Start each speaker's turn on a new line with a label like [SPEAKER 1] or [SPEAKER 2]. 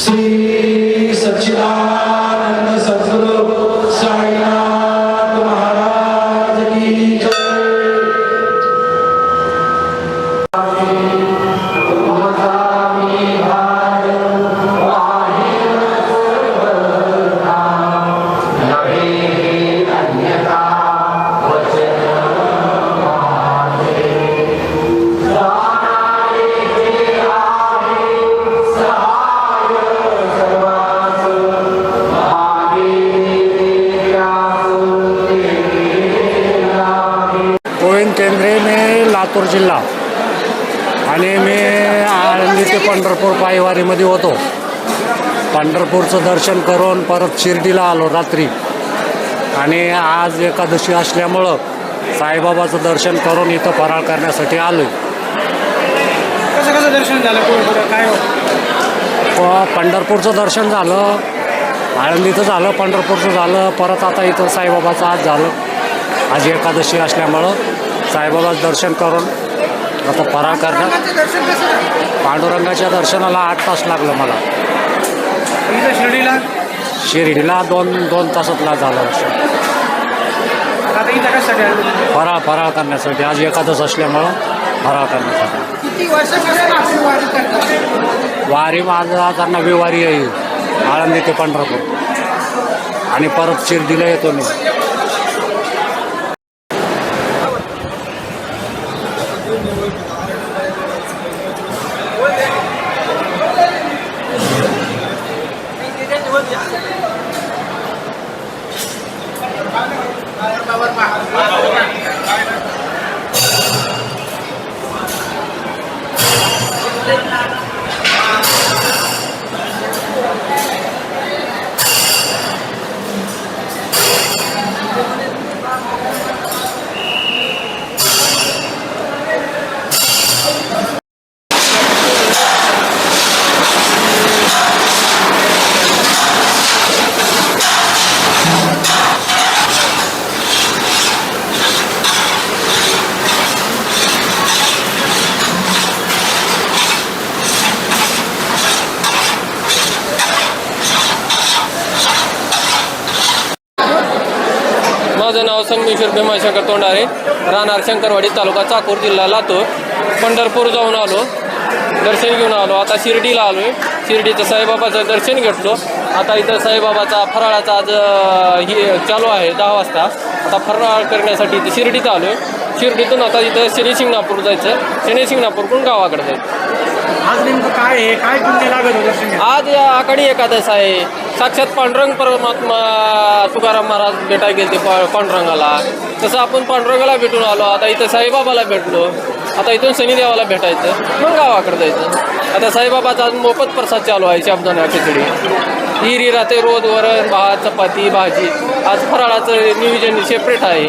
[SPEAKER 1] श्री
[SPEAKER 2] सच्चिदा लातूर जिल्हा. आणि मी आळंदी ते पंढरपूर पायवारीमध्ये होतो. पंढरपूरचं दर्शन करून परत शिर्डीला आलो रात्री. आणि आज एकादशी असल्यामुळं साईबाबाचं दर्शन करून इथं फराळ करण्यासाठी आलो
[SPEAKER 3] कसं कसं दर्शन झालं काय हो?
[SPEAKER 2] पंढरपूरचं दर्शन झालं आळंदीचं झालं पंढरपूरचं झालं परत आता इथं साईबाबाचं आज झालं. आज एकादशी असल्यामुळं. साईबाबाचं दर्शन करून आता फराळ
[SPEAKER 3] कसं झालं?
[SPEAKER 2] पांडुरंगाच्या दर्शनाला आठ तास लागलं मला.
[SPEAKER 3] शिर्डीला?
[SPEAKER 2] शिर्डीला दोन दोन तासातला झालं फराळ फराळ करण्यासाठी. आज एकादश असल्यामुळं फराळ करण्यासाठी.
[SPEAKER 3] वारी
[SPEAKER 2] माझा आता नवी वारी आहे. आळंदी ते पंढरपूर. आणि परत शिर्डीला येतो मी.
[SPEAKER 4] माझं नाव संगमेश्वर भीमाशंकर तोंडारे. राहणार शंकरवाडी तालुका चाकूर जिल्हा लातूर. पंढरपूर जाऊन आलो. दर्शन घेऊन आलो. आता शिर्डीला आलो आहे शिर्डीचं साईबाबाचं दर्शन घेतलो. आता इथं साईबाबाचा फराळाचा आज ही चालू आहे दहा वाजता. आता फराळ करण्यासाठी इथं शिर्डीत आलो आहे शिर्डीतून आता इथं शनी शिंगणापूर जायचं. शनी शिंगणापूरकडून गावाकडे जायचं.
[SPEAKER 3] आज नेमकं काय आहे? काय लागत?
[SPEAKER 4] आज या आखाडी एकादश आहे. साक्षात पांडुरंग परमात्मा तुकाराम महाराज भेटायला गेले ते पांडुरंगाला. तसं आपण पांडुरंगाला भेटून आलो. आता इथं साईबाबाला भेटलो. आता इथून शनिदेवाला भेटायचं. मग गावाकडे जायचं. आता साईबाबाचा आज मोफत प्रसाद चालू आहे शाबदाना खिचडी. हिरी राहते रोज वरण भात चपाती भाजी. आज फराळाचं नियोजन सेपरेट आहे.